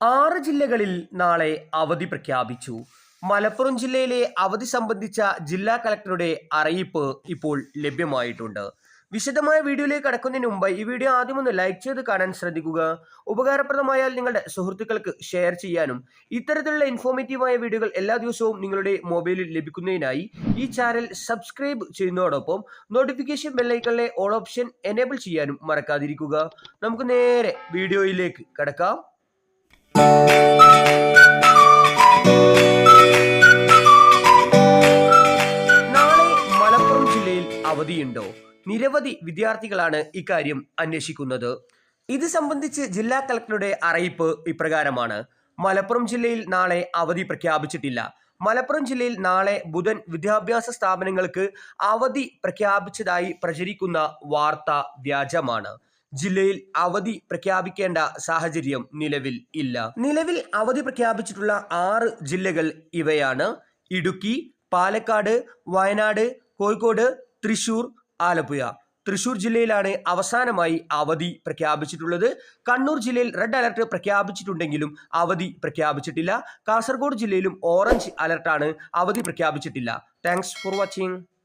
ആറ് ജില്ലകളിൽ നാളെ അവധി പ്രഖ്യാപിച്ചു. മലപ്പുറം ജില്ലയിലെ അവധി സംബന്ധിച്ച ജില്ലാ കളക്ടറുടെ അറിയിപ്പ് ഇപ്പോൾ ലഭ്യമായിട്ടുണ്ട്. വിശദമായ വീഡിയോയിലേക്ക് കടക്കുന്നതിന് മുമ്പ് ഈ വീഡിയോ ആദ്യം ഒന്ന് ലൈക്ക് ചെയ്ത് കാണാൻ ശ്രദ്ധിക്കുക. ഉപകാരപ്രദമായാൽ നിങ്ങളുടെ സുഹൃത്തുക്കൾക്ക് ഷെയർ ചെയ്യാനും ഇത്തരത്തിലുള്ള ഇൻഫോർമേറ്റീവായ വീഡിയോകൾ എല്ലാ ദിവസവും നിങ്ങളുടെ മൊബൈലിൽ ലഭിക്കുന്നതിനായി ഈ ചാനൽ സബ്സ്ക്രൈബ് ചെയ്യുന്നതോടൊപ്പം നോട്ടിഫിക്കേഷൻ ബെല്ലൈക്കണിലെ ഓൾ ഓപ്ഷൻ എനേബിൾ ചെയ്യാനും മറക്കാതിരിക്കുക. നമുക്ക് നേരെ വീഡിയോയിലേക്ക് കടക്കാം. അവധിയുണ്ടോ? നിരവധി വിദ്യാർത്ഥികളാണ് ഇക്കാര്യം അന്വേഷിക്കുന്നത്. ഇത് സംബന്ധിച്ച് ജില്ലാ കളക്ടറുടെ അറിയിപ്പ് ഇപ്രകാരമാണ്. മലപ്പുറം ജില്ലയിൽ നാളെ അവധി പ്രഖ്യാപിച്ചിട്ടില്ല. മലപ്പുറം ജില്ലയിൽ നാളെ ബുധൻ വിദ്യാഭ്യാസ സ്ഥാപനങ്ങൾക്ക് അവധി പ്രഖ്യാപിച്ചതായി പ്രചരിക്കുന്ന വാർത്ത വ്യാജമാണ്. ജില്ലയിൽ അവധി പ്രഖ്യാപിക്കേണ്ട സാഹചര്യം നിലവിൽ ഇല്ല. നിലവിൽ അവധി പ്രഖ്യാപിച്ചിട്ടുള്ള ആറ് ജില്ലകൾ ഇവയാണ്. ഇടുക്കി പാലക്കാട് വയനാട് കോഴിക്കോട് തൃശൂർ ആലപ്പുഴ. തൃശൂർ ജില്ലയിലാണ് അവസാനമായി അവധി പ്രഖ്യാപിച്ചിട്ടുള്ളത്. കണ്ണൂർ ജില്ലയിൽ റെഡ് അലർട്ട് പ്രഖ്യാപിച്ചിട്ടുണ്ടെങ്കിലും അവധി പ്രഖ്യാപിച്ചിട്ടില്ല. കാസർഗോഡ് ജില്ലയിലും ഓറഞ്ച് അലർട്ടാണ് അവധി പ്രഖ്യാപിച്ചിട്ടില്ല. Thanks for watching.